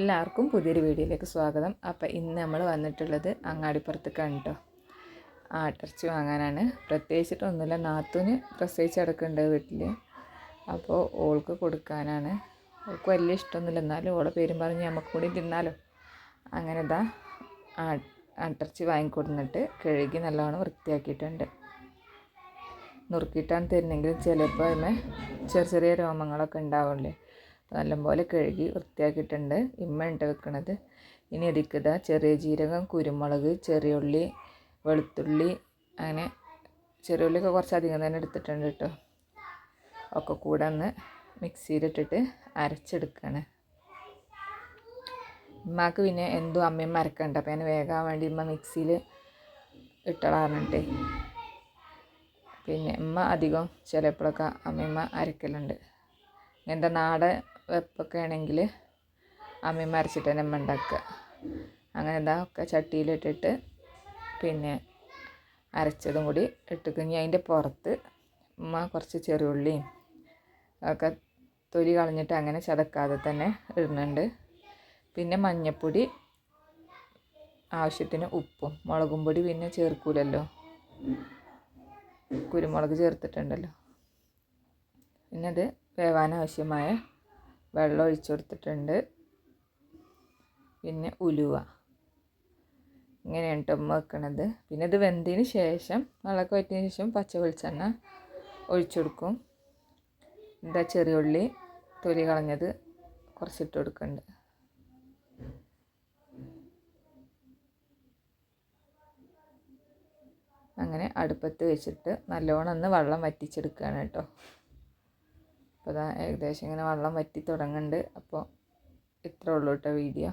എല്ലാവർക്കും പുതിയൊരു വീഡിയോയിലേക്ക് സ്വാഗതം. അപ്പോൾ ഇന്ന് നമ്മൾ വന്നിട്ടുള്ളത് അങ്ങാടിപ്പുറത്ത് കണ്ടോ ആട്ടിറച്ചി വാങ്ങാനാണ്. പ്രത്യേകിച്ചിട്ടൊന്നുമില്ല നാത്തൂന് പ്രസവിച്ച് കിടക്കുന്നുണ്ട് വീട്ടിൽ അപ്പോൾ ഓൾക്ക് കൊടുക്കാനാണ്. ഓൾക്ക് വലിയ ഇഷ്ടമൊന്നുമില്ല. എന്നാലും ഓളെ പേരും പറഞ്ഞ് നമുക്ക് കൂടി തിന്നാലോ. അങ്ങനെ ഇതാ ആട്ടിറച്ചി വാങ്ങിക്കൊടുന്നിട്ട് കഴുകി നല്ലോണം വൃത്തിയാക്കിയിട്ടുണ്ട്. നുറുക്കിയിട്ടാണ് തരുന്നെങ്കിൽ ചിലപ്പോൾ അതിന് ചെറിയ ചെറിയ രോമങ്ങളൊക്കെ ഉണ്ടാവില്ലേ നല്ലപോലെ കഴുകി വൃത്തിയാക്കിയിട്ടുണ്ട്. ഇമ്മ ഇട്ട് വെക്കണത്. ഇനി ഇതിക്കത ചെറിയ ജീരകം കുരുമുളക് ചെറിയ ഉള്ളി വെളുത്തുള്ളി അങ്ങനെ ചെറിയ ഉള്ളിയൊക്കെ കുറച്ച് അധികം തന്നെ എടുത്തിട്ടുണ്ട് കേട്ടോ ഒക്കെ കൂടെ ഒന്ന് മിക്സിയിലിട്ടിട്ട് അരച്ചെടുക്കുകയാണ് ഉമ്മാക്ക് പിന്നെ എന്തോ അമ്മയും അരക്കണ്ട അപ്പം അതിന് വേഗം വേണ്ടി ഉമ്മ മിക്സിയിൽ ഇട്ടളാറിഞ്ഞിട്ടേ പിന്നെ ഉമ്മ അധികം ചിലപ്പോഴൊക്കെ അമ്മയമ്മ അരക്കലുണ്ട്. ഇങ്ങനത്തെ നാടൻ വെപ്പൊക്കെ ആണെങ്കിൽ അമ്മി അരച്ചിട്ട് തന്നെ അമ്മ ഉണ്ടാക്കുക. അങ്ങനെ എന്താ ഒക്കെ ചട്ടിയിലിട്ടിട്ട് പിന്നെ അരച്ചതും കൂടി ഇട്ട് കഴിഞ്ഞ് അതിന്റെ പുറത്ത് ഉമ്മ കുറച്ച് ചെറുള്ളിയും ഒക്കെ തൊലി കളഞ്ഞിട്ട് അങ്ങനെ ചതക്കാതെ തന്നെ ഇടുന്നുണ്ട്. പിന്നെ മഞ്ഞപ്പൊടി ആവശ്യത്തിന് ഉപ്പും മുളകും പൊടി പിന്നെ ചേർക്കൂലല്ലോ. കുരുമുളക് ചേർത്തിട്ടുണ്ടല്ലോ. പിന്നെ അത് വേവാൻ ആവശ്യമായ വെള്ളം ഒഴിച്ചു കൊടുത്തിട്ടുണ്ട്. പിന്നെ ഉലുവ. ഇങ്ങനെയാണ് ടൊമ്മ വെക്കണത്. പിന്നെ ഇത് വെന്തതിന് ശേഷം വെള്ളമൊക്കെ വറ്റിയതിന് ശേഷം പച്ച വെളിച്ചെണ്ണ ഒഴിച്ചു കൊടുക്കും. എന്താ ചെറിയ ഉള്ളി തൊലി കളഞ്ഞത് കുറച്ചിട്ട് കൊടുക്കുന്നുണ്ട് അങ്ങനെ അടുപ്പത്ത് വെച്ചിട്ട് നല്ലോണം ഒന്ന് വെള്ളം വറ്റിച്ചെടുക്കുകയാണ് കേട്ടോ അപ്പോൾ അതാ ഏകദേശം ഇങ്ങനെ വെള്ളം വറ്റി തുടങ്ങുന്നുണ്ട് അപ്പോൾ ഇത്രേ ഉള്ളൂ കേട്ടോ വീഡിയോ.